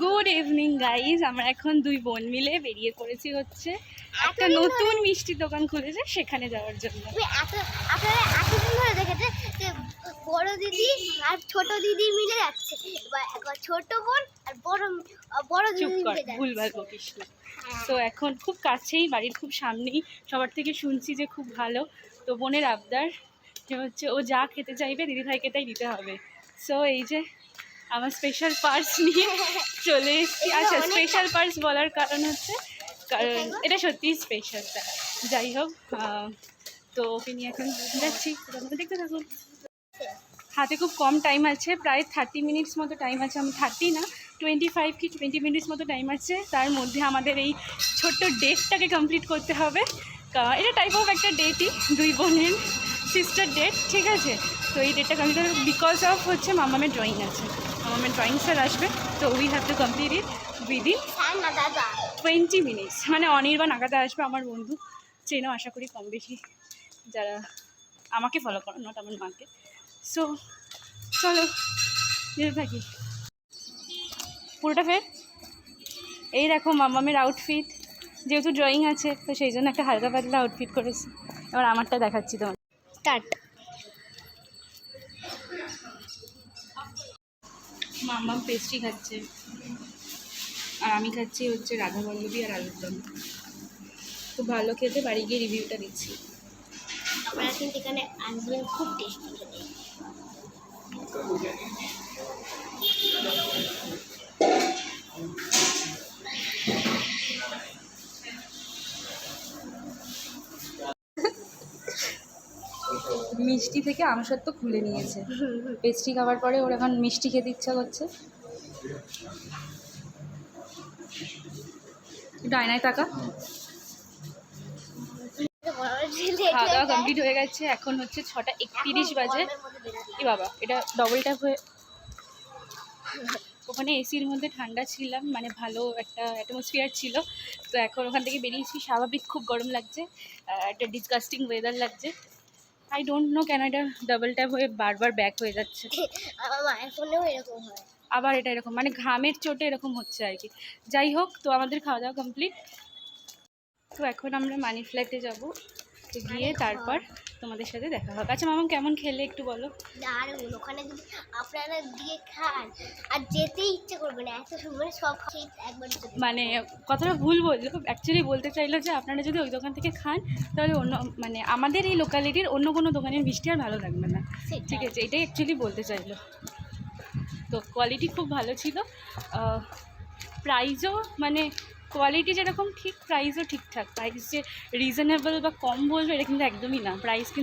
Good evening guys আমরা এখন দুই বোন মিলে বেরিয়ে করেছি হচ্ছে একটা নতুন মিষ্টি দোকান খুলেছে সেখানে যাওয়ার জন্য। আপনারা এতদিন ধরে দেখেছে যে বড় দিদি আর ছোট দিদি মিলে যাচ্ছে। ছোট বোন আর বড় বড় দিদি কর ভুলভাল বকিস তো এখন খুব কাছেই বাড়ির খুব সামনেই। সবার থেকে শুনছি যে খুব ভালো। তো বোনের আবদার যে হচ্ছে ও যা খেতে চাইবে দিদি ভাইকে তাই দিতে হবে। সো এই যে আমার স্পেশাল পার্স নিয়ে চলে এসেছি। আচ্ছা স্পেশাল পার্স বলার কারণ হচ্ছে কারণ এটা সত্যিই স্পেশাল যাই হোক তো ওকে নিয়ে এখন যাচ্ছি। দেখতে থাকুন হাতে খুব কম টাইম আছে প্রায় থার্টি মিনিটস মতো টাইম আছে। আমি থার্টি না টোয়েন্টি ফাইভ কি টোয়েন্টি মিনিটস মতো টাইম আছে। তার মধ্যে আমাদের এই ছোট্ট ডেটটাকে কমপ্লিট করতে হবে। এটা টাইপ অফ একটা ডেটই দুই বোনের সিস্টার ডেট ঠিক আছে? তো এই ডেটটা কমপ্লিট হবে বিকজ অফ হচ্ছে মামামের ড্রয়িং আছে। মামামের ড্রয়িং স্যার আসবে তো we have to complete it within twenty minutes মানে অনির্বাণ আগাতে আসবে আমার বন্ধু। চেনও আশা করি কম বেশি যারা আমাকে ফলো করো নট আমার মাকে। সো চলো যেতে থাকি। পুরোটা ফের এই দেখো মামামের আউটফিট যেহেতু ড্রয়িং আছে তো সেই জন্য একটা হালকা পাতলা আউটফিট করেছি। এবার আমারটা দেখাচ্ছি তোমার। স্টার্ট মামাম পেস্ট্রি খাচ্ছে। আর আমি খাচ্ছি হচ্ছে রাধা বল্লভী আর আলুর দম। খুব ভালো খেতে, বাড়ি গিয়ে রিভিউটা দিচ্ছি। আপনারা কিন্তু এখানে আসবেন খুব টেস্টি খেতে। মিষ্টি থেকে আমসত্ব খুলে নিয়েছে। পেস্ট্রি খাওয়ার পরে ওর এখন মিষ্টি খেতে ইচ্ছা করছে। ডায়নায় টাকা খাওয়া দাওয়া কমপ্লিট হয়ে গেছে, এখন হচ্ছে ছটা একতিরিশ বাজে। এ বাবা, এটা ডবল ট্যাপ হয়ে ওখানে এসির মধ্যে ঠান্ডা ছিলাম মানে ভালো একটা অ্যাটমসফিয়ার ছিল। তো এখন ওখান থেকে বেরিয়েছি, স্বাভাবিক খুব গরম লাগছে একটা ডিসগাস্টিং ওয়েদার লাগছে। আই ডোন্ট নো কেন এটা ডাবল ট্যাপ হয়ে বারবার ব্যাক হয়ে যাচ্ছে? আমার মায়ের ফোনেও এরকম হয়। আবার এটা এরকম মানে ঘামের চোটে এরকম হচ্ছে আর কি। যাই হোক তো আমাদের খাওয়া দাওয়া কমপ্লিট তো এখন আমরা মানি ফ্ল্যাটে যাব। তো গিয়ে তারপর তোমাদের সাথে দেখা হবে। আচ্ছা মামা কেমন খেলে একটু বলো? দারুণ ওখানে যদি আপনারা দিয়ে খান আর যেতে ইচ্ছে করবে না এত সুন্দর সব খেয়ে একবার মানে কথাটা ভুল বলল অ্যাকচুয়ালি বলতে চাইলো যে আপনারা যদি ওই দোকান থেকে খান তাহলে অন্য মানে আমাদের এই লোকালিটির অন্য কোনো দোকানের মিষ্টি আর ভালো লাগবে না। ঠিক আছে এটাই অ্যাকচুয়ালি বলতে চাইলো। তো কোয়ালিটি খুব ভালো ছিল। প্রাইজও মানে কোয়ালিটি যেরকম ঠিক প্রাইসও ঠিকঠাক। প্রাইস যে রিজনেবল বা কম বলবে এটা কিন্তু একদমই না। প্রাইস কিন্তু